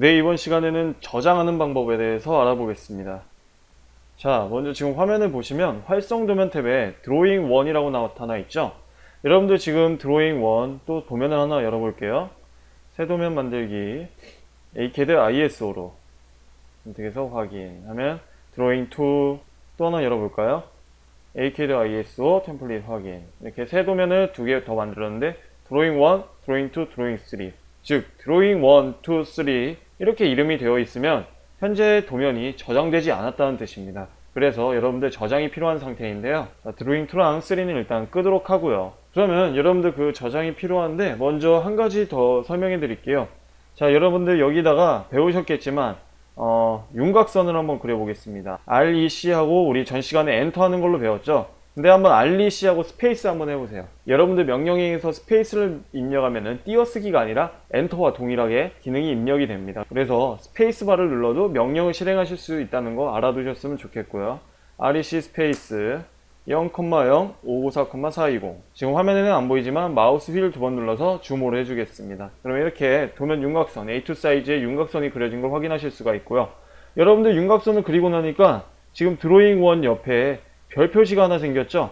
네, 이번 시간에는 저장하는 방법에 대해서 알아보겠습니다. 자, 먼저 지금 화면을 보시면 활성 도면 탭에 드로잉 1이라고 나타나 있죠? 여러분들 지금 드로잉 1 또 도면을 하나 열어볼게요. 새 도면 만들기 ACAD ISO로 선택해서 확인하면 드로잉 2 또 하나 열어볼까요? ACAD ISO 템플릿 확인 이렇게 새 도면을 두 개 더 만들었는데 드로잉 1, 드로잉 2, 드로잉 3 즉 드로잉 1, 2, 3 이렇게 이름이 되어 있으면 현재 도면이 저장되지 않았다는 뜻입니다. 그래서 여러분들 저장이 필요한 상태인데요. 자, 드로잉 2랑 3는 일단 끄도록 하고요. 그러면 여러분들 그 저장이 필요한데 먼저 한 가지 더 설명해 드릴게요. 자, 여러분들 여기다가 배우셨겠지만 어, 윤곽선을 한번 그려보겠습니다. REC하고 우리 전 시간에 엔터 하는 걸로 배웠죠? 근데 한번 REC하고 스페이스 한번 해보세요. 여러분들 명령에서 스페이스를 입력하면은 띄어쓰기가 아니라 엔터와 동일하게 기능이 입력이 됩니다. 그래서 스페이스바를 눌러도 명령을 실행하실 수 있다는 거 알아두셨으면 좋겠고요. REC 스페이스 0,0 594, 420 지금 화면에는 안 보이지만 마우스 휠 두 번 눌러서 줌으로 해주겠습니다. 그러면 이렇게 도면 윤곽선 A2 사이즈의 윤곽선이 그려진 걸 확인하실 수가 있고요. 여러분들 윤곽선을 그리고 나니까 지금 드로잉 원 옆에 별 표시가 하나 생겼죠?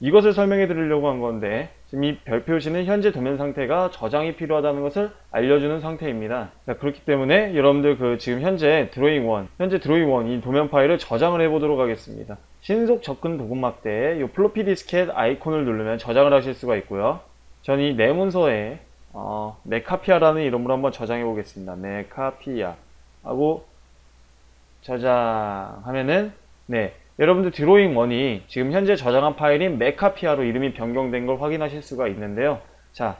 이것을 설명해 드리려고 한 건데 지금 이 별 표시는 현재 도면 상태가 저장이 필요하다는 것을 알려주는 상태입니다. 자, 그렇기 때문에 여러분들 그 지금 현재 드로잉 1, 현재 드로잉 1이 도면 파일을 저장을 해 보도록 하겠습니다. 신속 접근 보급막대에 이 플로피 디스켓 아이콘을 누르면 저장을 하실 수가 있고요. 전 이 내 문서에 어, 메카피아라는 이름으로 한번 저장해 보겠습니다. 메카피아 하고 저장하면은 네 여러분들 드로잉 1이 지금 현재 저장한 파일인 메카피아로 이름이 변경된 걸 확인하실 수가 있는데요. 자,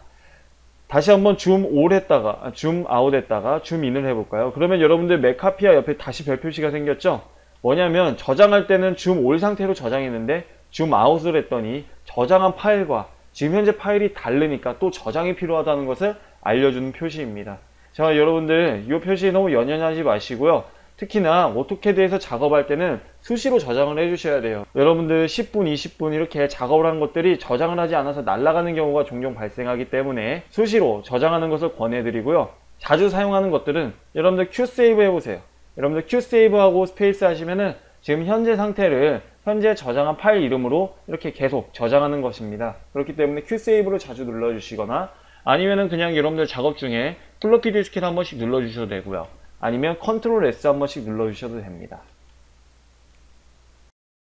다시 한번 줌 올 했다가, 아, 줌 아웃 했다가 줌 인을 해볼까요? 그러면 여러분들 메카피아 옆에 다시 별 표시가 생겼죠? 뭐냐면 저장할 때는 줌 올 상태로 저장했는데 줌 아웃을 했더니 저장한 파일과 지금 현재 파일이 다르니까 또 저장이 필요하다는 것을 알려주는 표시입니다. 자, 여러분들 이 표시 너무 연연하지 마시고요. 특히나 오토캐드에서 작업할 때는 수시로 저장을 해 주셔야 돼요. 여러분들 10분, 20분 이렇게 작업을 한 것들이 저장을 하지 않아서 날아가는 경우가 종종 발생하기 때문에 수시로 저장하는 것을 권해 드리고요. 자주 사용하는 것들은 여러분들 Q세이브 해보세요. 여러분들 Q세이브하고 스페이스 하시면은 지금 현재 상태를 현재 저장한 파일 이름으로 이렇게 계속 저장하는 것입니다. 그렇기 때문에 Q세이브를 자주 눌러주시거나 아니면은 그냥 여러분들 작업 중에 플로피 디스켓 한 번씩 눌러주셔도 되고요. 아니면 컨트롤 S 한 번씩 눌러주셔도 됩니다.